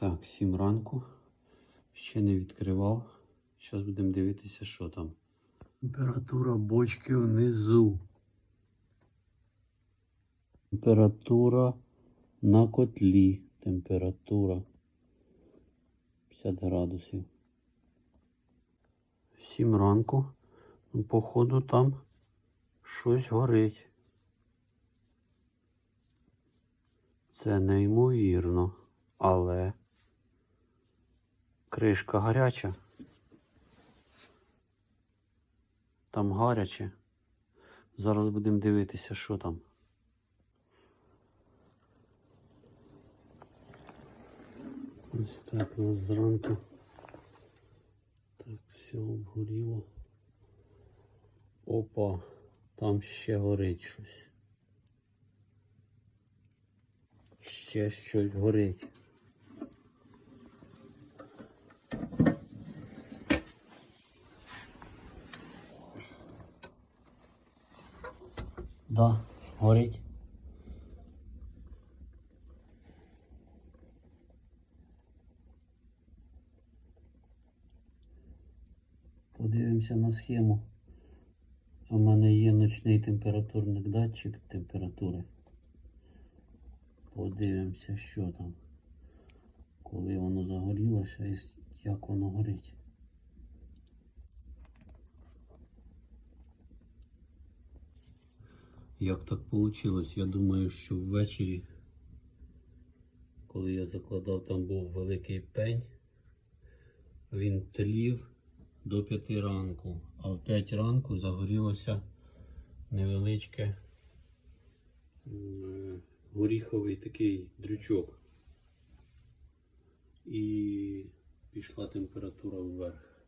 Так, 7 ранку. Ще не відкривав. Зараз будемо дивитися, що там. Температура бочки внизу. Температура на котлі. Температура 50 градусів. 7 ранку. Ну, Походу там щось горить. Це неймовірно, але кришка гаряча. Там гаряче. Зараз будемо дивитися, що там. Ось так нас зранку. Так, все обгоріло. Опа, там ще горить щось. Ще щось горить. Да, горить. Подивимося на схему. У мене є ночний температурник датчик температури. Подивимося, що там. Коли воно загорілося і як воно горить. Як так вийшло? Я думаю, що ввечері, коли я закладав, там був великий пень. Він тлів до 5 ранку, а в 5 ранку загорілося невеличке горіховий такий дрючок. І пішла температура вверх.